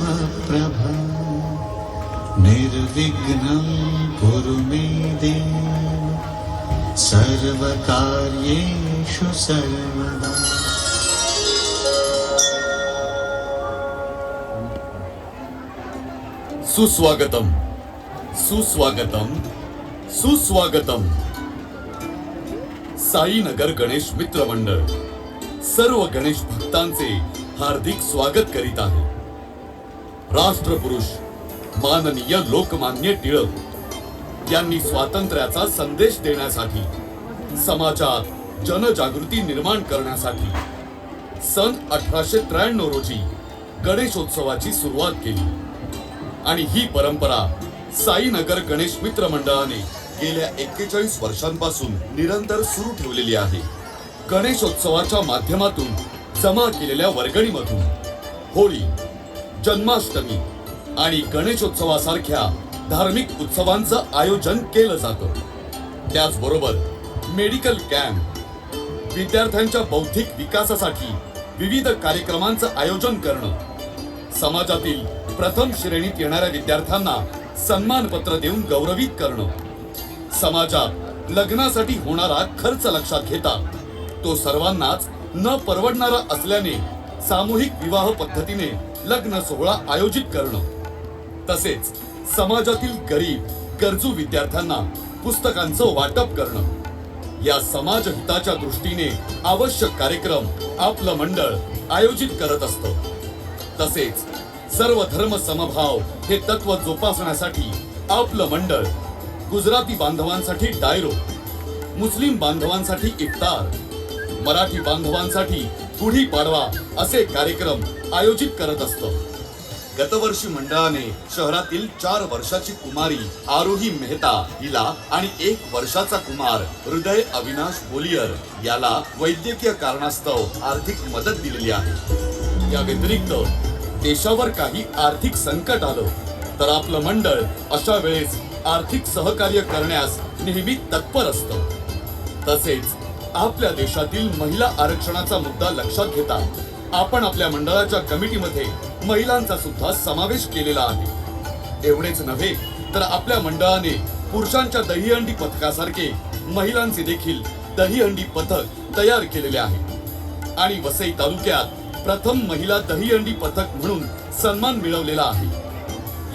समप्रभा निर्विघ्नं कुरु देव। सर्वकार्येषु सर्वदा। सुस्वागतम। सुस्वागतम। सुस्वागतम। साईनगर गणेश मित्र मंडळ। सर्व गणेश भक्तांचे हार्दिक स्वागत करीत आहे। राष्ट्रपुरुष माननीय लोकमान्य टिळक यांनी स्वातंत्र्याचा संदेश देण्यासाठी समाजात जनजागृती निर्माण करण्यासाठी सन अठराशे त्र्याण्णव रोजी गणेशोत्सवाची सुरुवात केली. आणि ही परंपरा साईनगर गणेश मित्र मंडळाने गेल्या एक्केचाळीस वर्षांपासून निरंतर सुरू ठेवलेली आहे. गणेशोत्सवाच्या माध्यमातून जमा केलेल्या वर्गणीमधून होळी जन्माष्टमी आणि गणेशोत्सवासारख्या धार्मिक उत्सवांचं आयोजन केलं जातं. त्याचबरोबर मेडिकल कॅम्प विद्यार्थ्यांच्या बौद्धिक विकासासाठी विविध कार्यक्रमांचं आयोजन करणं समाजातील प्रथम श्रेणीत येणाऱ्या विद्यार्थ्यांना सन्मानपत्र देऊन गौरवित करणं समाजात लग्नासाठी होणारा खर्च लक्षात घेता तो सर्वांनाच न परवडणारा असल्याने सामूहिक विवाह पद्धतीने लग्न सोहळा आयोजित करणं. तसेच समाजातील गरीब गरजू विद्यार्थ्यांना पुस्तकांचं वाटप करणं. या समाज हिताच्या दृष्टीने आवश्यक कार्यक्रम आपलं मंडळ आयोजित करत असतं. तसेच सर्व धर्म समभाव हे तत्व जोपासण्यासाठी आपलं मंडळ गुजराती बांधवांसाठी डायरो मुस्लिम बांधवांसाठी इफ्तार मराठी बांधवांसाठी गुढी पाडवा असे कार्यक्रम आयोजित करत असतो. गतवर्षी मंडळाने शहरातील चार वर्षाची कुमारी आरोही मेहता हिला आणि एक वर्षाचा कुमार हृदय अविनाश बोलियर याला वैद्यकीय कारणास्तव आर्थिक मदत दिलेली आहे. या व्यतिरिक्त देशावर काही आर्थिक संकट आलं तर आपलं मंडळ अशा वेळेस आर्थिक सहकार्य करण्यास नेहमी तत्पर असतं. तसेच आपल्या देशातील महिला आरक्षणाचा मुद्दा लक्षात घेता आपण आपल्या मंडळाच्या कमिटीमध्ये महिलांचा सुद्धा समावेश केलेला आहे. एवढेच नव्हे तर आपल्या मंडळाने पुरुषांच्या दहीहंडी पथकासारखे महिलांचे देखील दहीहंडी पथक तयार केलेले आहे. आणि वसई तालुक्यात प्रथम महिला दहीहंडी पथक म्हणून सन्मान मिळवलेला आहे.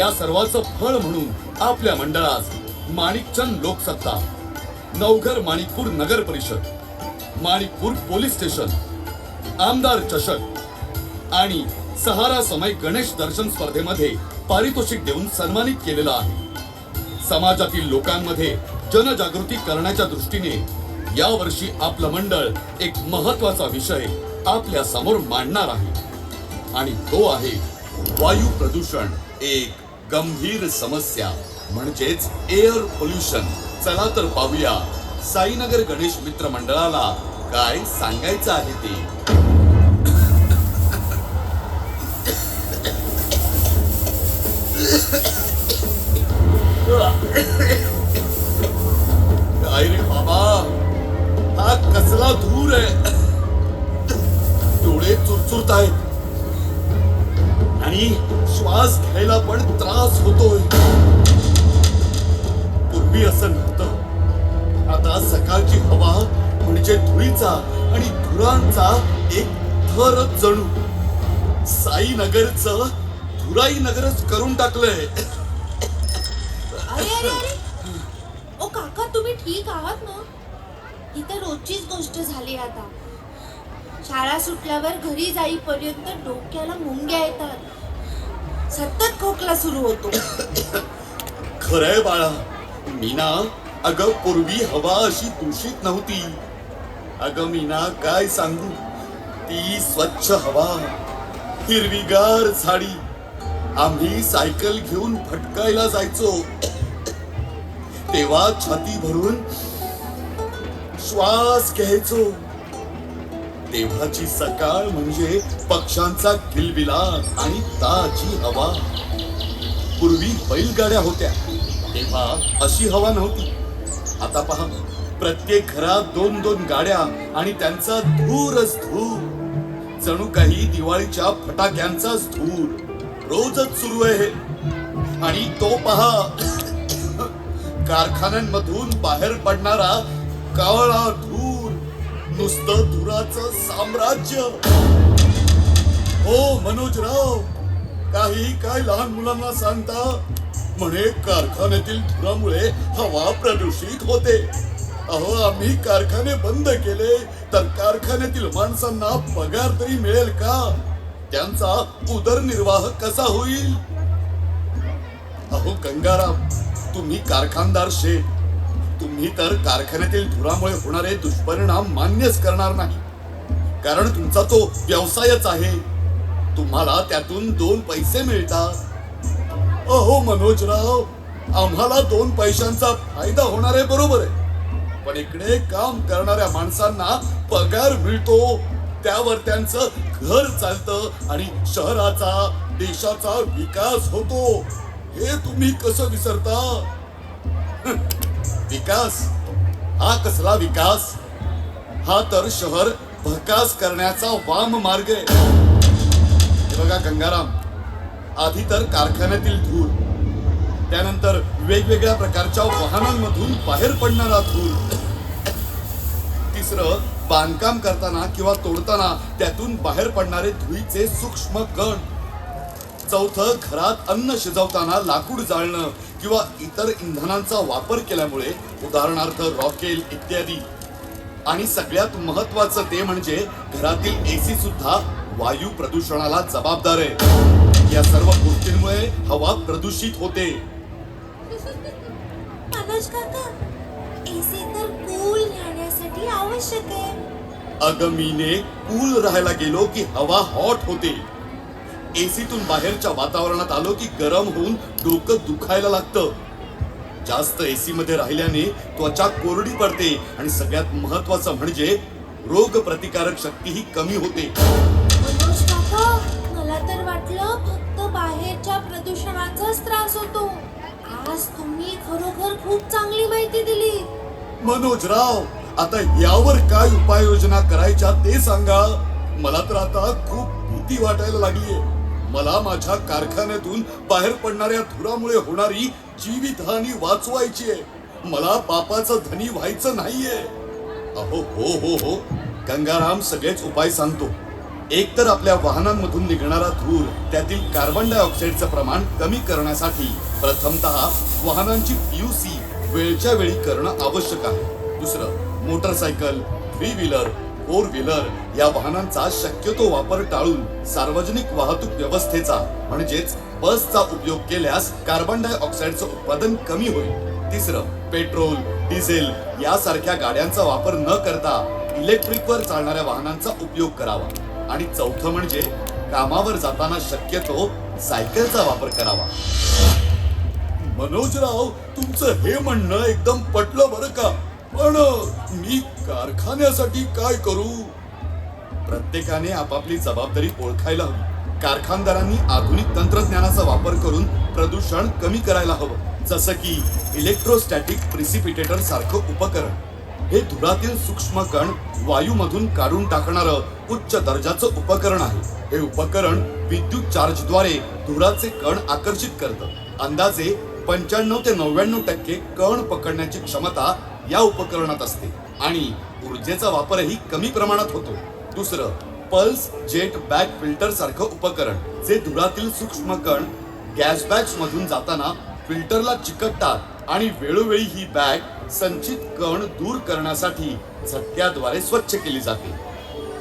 या सर्वाचं फळ म्हणून आपल्या मंडळास माणिकचंद लोकसत्ता नवघर माणिकपूर नगर परिषद माणिकपूर पोलीस स्टेशन आमदार चषक आणि सहारा समय गणेश दर्शन स्पर्धेमध्ये पारितोषिक देऊन सन्मानित केलेला आहे. समाजातील लोकांमध्ये जनजागृती करण्याच्या दृष्टीने यावर्षी आपलं मंडळ एक महत्त्वाचा विषय आपल्यासमोर मांडणार आहे. आणि तो आहे वायू प्रदूषण एक गंभीर समस्या. म्हणजेच एअर पोल्युशन. चला तर पाहूया साईनगर गणेश मित्र मंडळाला काय सांगायचं आहे ते? काय रे बाबा हा कसला धूर आहे. डोळे चुरचुरत आहेत. आणि श्वास घ्यायला पण त्रास होतोय. पूर्वी असं नव्हतं. आता सकाळची हवा म्हणजे धुळीचा आणि धुरांचा एक थरच जणू. साईनगरचं धुराई नगरच करून टाकलंय. अरे अरे अरे. ओ काका तुम्ही ठीक आहात ना? ही तर रोजचीच गोष्ट झाली आता. शाळा सुटल्यावर घरी जाईपर्यंत डोक्याला मुंग्या येतात. सतत खोकला सुरू होतो. खरंय बाळा मीना अगं पूर्वी हवा अशी दूषित नव्हती. अगं मीना काय सांगू? ती स्वच्छ हवा हिरवीगार झाडी. आम्ही सायकल घेऊन फटकायला जायचो. तेव्हा छाती भरून श्वास घ्यायचो. तेव्हाची सकाळ म्हणजे पक्ष्यांचा किलबिलाट आणि ताजी हवा. पूर्वी बैलगाड्या होत्या तेव्हा अशी हवा नव्हती. आता पहा प्रत्येक घरात दोन दोन गाड्या आणि त्यांचा धूरच धूर जणू काही दिवाळीच्या फटाक्यांचाच धूर. रोजच सुरू आहे. आणि तो पहा कारखान्यांमधून बाहेर पडणारा काळा धूर नुसतं धुराचं साम्राज्य. हो मनोजराव काही काय लहान मुलांना सांगता? म्हणे कारखान्यातील धुरामुळे हवा प्रदूषित होते. अहो आम्ही कारखाने बंद केले तर कारखान्यातील माणसांना पगार तरी मिळेल का? त्यांचा उदरनिर्वाह कसा होईल? अहो गंगाराम तुम्ही कारखानदार शेठ. तुम्ही तर कारखान्यातील धुरामुळे होणारे दुष्परिणाम मान्यच करणार नाही. कारण तुमचा तो व्यवसायच आहे. तुम्हाला त्यातून दोन पैसे मिळतात. अहो मनोजराव आम्हाला दोन पैशांचा फायदा होणार आहे बरोबर आहे. पण इकडे काम करणाऱ्या माणसांना पगार मिळतो. त्यावर त्यांचं घर चालतं आणि शहराचा देशाचा विकास होतो. हे तुम्ही कसं विसरता? विकास? हा कसला विकास? हा तर शहर भकास करण्याचा वाम मार्ग आहे. बघा गंगाराम. आधी तर कारखान्यातील धूर त्यानंतर वेगवेगळ्या प्रकारच्या वाहनांमधून बाहेर पडणारा धूर. तिसरं बांधकाम करताना किंवा तोडताना त्यातून बाहेर पडणारे धुळीचे सूक्ष्म कण. चौथं घरात अन्न शिजवताना लाकूड जाळणं किंवा इतर इंधनांचा वापर केल्यामुळे उदाहरणार्थ रॉकेल इत्यादी. आणि सगळ्यात महत्वाचं ते म्हणजे घरातील एसी सुद्धा वायू प्रदूषणाला जबाबदार आहे. या सर्व गोष्टींमुळे हवा प्रदूषित होते. मनोज काका एसी तर कूल राहण्यासाठी आवश्यक आहे. कूल राहायला गेलो की हवा हॉट होते. एसीतून बाहेरच्या वातावरणात आलो की गरम होऊन डोकं दुखायला लागतं. जास्त एसी मध्ये राहिल्याने त्वचा कोरडी पडते आणि सगळ्यात महत्वाचं म्हणजे रोग प्रतिकारक शक्ती ही कमी होते. मनोज काका मला तर वाटलं फक्त बाहेरच्या प्रदूषणाचाच त्रास होतो. आज तुम्ही खरोखर खूप चांगली माहिती दिली. मनोजराव आता यावर काय उपाययोजना करायच्या ते सांगा. मला तर आता खूप भीती वाटायला लागलीये. मला माझ्या कारखान्यातून बाहेर पडणाऱ्या धुरामुळे होणारी जीवितहानी वाचवायची आहे मला पापाचं धनी व्हायचं नाहीये. अहो हो हो हो. गंगाराम सगळेच उपाय सांगतो. एक तर आपल्या वाहनांमधून निघणारा धूर त्यातील कार्बन डायऑक्साईडचं प्रमाण कमी करण्यासाठी. प्रथमतः वाहनांची पीयूसी वेळच्या वेळी करणं आवश्यक आहे. दुसरं motorcycle three wheeler four wheeler या वाहनांचा शक्यतो वापर टाळून सार्वजनिक वाहतूक व्यवस्थेचा म्हणजेच बसचा उपयोग केल्यास कार्बन डायऑक्साईडचं उत्पादन कमी होईल. तिसरं पेट्रोल डिझेल यासारख्या गाड्यांचा वापर न करता इलेक्ट्रिकवर चालणाऱ्या वाहनांचा उपयोग करावा. आणि चौथं म्हणजे कामावर जाताना शक्यतो सायकलचा वापर करावा. मनोजराव तुमचं हे म्हणणं एकदम पटलं बरं का? पण मी कारखान्यासाठी काय करू? प्रत्येकाने आपापली जबाबदारी ओळखायला हवी. कारखानदारांनी आधुनिक तंत्रज्ञानाचा वापर करून प्रदूषण कमी करायला हवं. जसं की इलेक्ट्रोस्टॅटिक प्रिसिपिटेटर सारखं उपकरण. हे धुरातील सूक्ष्म कण वायूमधून काढून टाकणारं उच्च दर्जाचं उपकरण आहे. हे उपकरण विद्युत चार्जद्वारे धुराचे कण आकर्षित करतं. अंदाजे पंच्याण्णव ते नव्याण्णव टक्के कण पकडण्याची क्षमता या उपकरणात असते. आणि ऊर्जेचा वापरही कमी प्रमाणात होतो. दुसरं पल्स जेट बॅग फिल्टर सारखं उपकरण जे धुरातील सूक्ष्म कण गॅस बॅग्स मधून जाताना फिल्टरला चिकटतात आणि वेळोवेळी ही बॅग संचित कण दूर करण्यासाठी झटक्याद्वारे स्वच्छ केली जाते.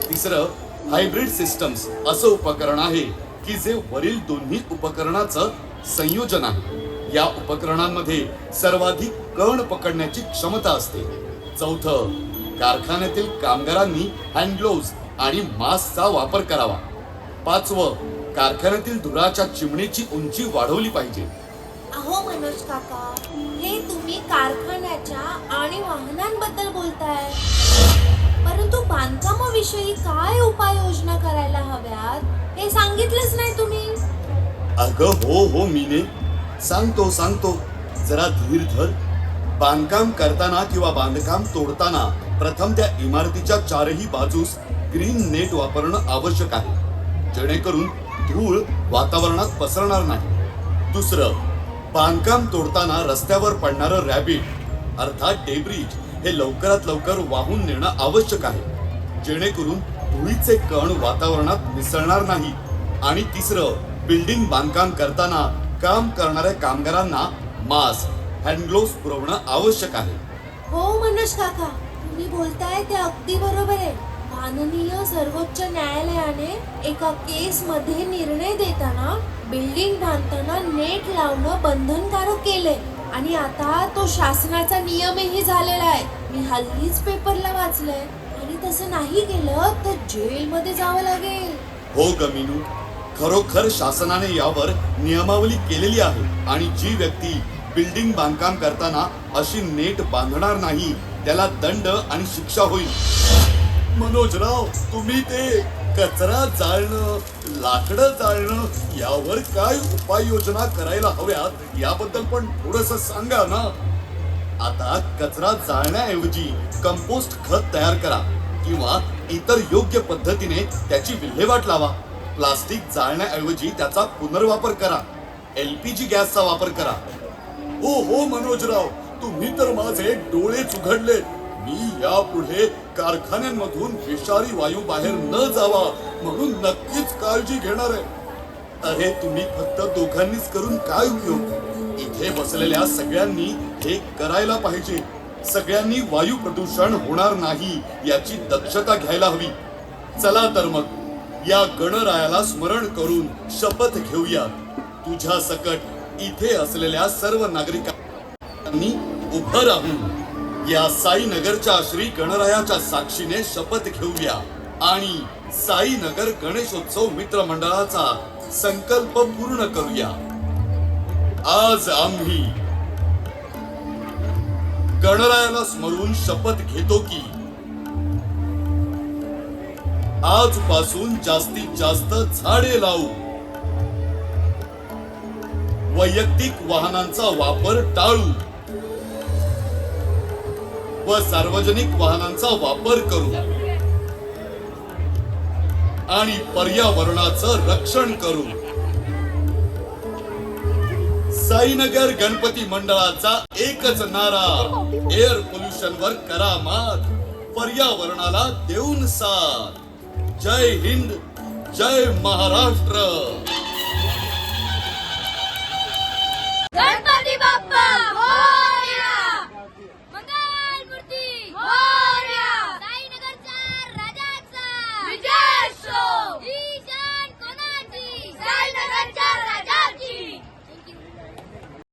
तिसरं हायब्रिड सिस्टम्स असं उपकरण आहे की जे वरील दोन्ही उपकरणाचं संयोजन आहे. या उपकरणांमध्ये सर्वाधिक कण पकडण्याची क्षमता असते. चौथं कारखान्यातील कामगारांनी हँड ग्लोव्ज आणि मास्कचा वापर करावा. पाचवं कारखान्यातील धुराच्या चिमणीची उंची वाढवली पाहिजे. अहो मनोज काका हे तुम्ही कारखान्याच्या आणि वाहनांबद्दल बोलताय. परंतु बांधकामाविषयी काय उपाययोजना करायला हव्यात हे सांगितलंच नाही तुम्ही. अगं हो हो मीने सांगतो सांगतो. जरा धीर धर. बांधकाम करताना किंवा बांधकाम तोडताना प्रथम त्या इमारतीच्या चारही बाजूस ग्रीन नेट वापरणं आवश्यक आहे. जेणेकरून धूळ वातावरणात पसरणार नाही. दुसरं बांधकाम तोडताना रस्त्यावर पडणारं रॅबिट अर्थात डेब्रिज हे लवकरात लवकर वाहून नेणं आवश्यक आहे. जेणेकरून धुळीचे कण वातावरणात मिसळणार नाही. आणि तिसरं बिल्डिंग बांधकाम करताना काम करणाऱ्या कामगारांना मास्क हँडग्लोव्स पुरवणं आवश्यक आहे. हो मनोज काका तुम्ही बोलताय ते अगदी बरोबर आहे. माननीय सर्वोच्च न्यायालयाने एका केस मध्ये निर्णय देताना बिल्डिंग बांधताना नेट लावणं बंधनकारक केलंय. आणि आता तो शासनाचा नियमही झालेला आहे. मी हल्लीच पेपरला वाचलंय. आणि तसं नाही केलं तर जेलमध्ये जावं लागेल. हो गमिनू खरोखर शासनाने यावर नियमावली केलेली आहे आणि जी व्यक्ती बिल्डिंग बांधकाम करताना अशी नेट बांधणार नाही त्याला दंड आणि शिक्षा होईल. मनोजराव तुम्ही ते कचरा जाळणं लाकडं जाळणं यावर काय उपाययोजना करायला हव्यात याबद्दल पण थोडस सांगा ना. आता कचरा जाळण्याऐवजी कंपोस्ट खत तयार करा किंवा इतर योग्य पद्धतीने त्याची विल्हेवाट लावा. प्लास्टिक जाळण्याऐवजी त्याचा पुनर्वापर करा. एल पी जी गॅसचा वापर करा. हो हो मनोजराव तुम्ही तर माझे डोळेच उघडले मी यापुढे कारखान्यांमधून विषारी वायू बाहेर न जावा म्हणून नक्कीच काळजी घेणार आहे. अरे तुम्ही फक्त दोघांनीच करून काय उपयोग? इथे बसलेल्या सगळ्यांनी हे करायला पाहिजे. सगळ्यांनी वायू प्रदूषण होणार नाही याची दक्षता घ्यायला हवी. चला तर मग. या गणरायाला स्मरण करून शपथ घेऊया. तुझ्या सकट इथे असलेल्या सर्व नागरिकांनी उभं राहून या साईनगरच्या श्री गणरायाच्या साक्षीने शपथ घेऊया. आणि साईनगर गणेशोत्सव मित्र मंडळाचा संकल्प पूर्ण करूया. आज आम्ही गणरायाला स्मरून शपथ घेतो की आजपासून जास्तीत जास्त झाडे लावू. वैयक्तिक वाहनांचा वापर टाळू. व सार्वजनिक वाहनांचा वापर करू. आणि पर्यावरणाचं रक्षण करू. साईनगर गणपती मंडळाचा एकच नारा एअर पोल्युशन वर करा मात पर्यावरणाला देऊन साथ. जय हिंद जय महाराष्ट्र. गणपती बाप्पा!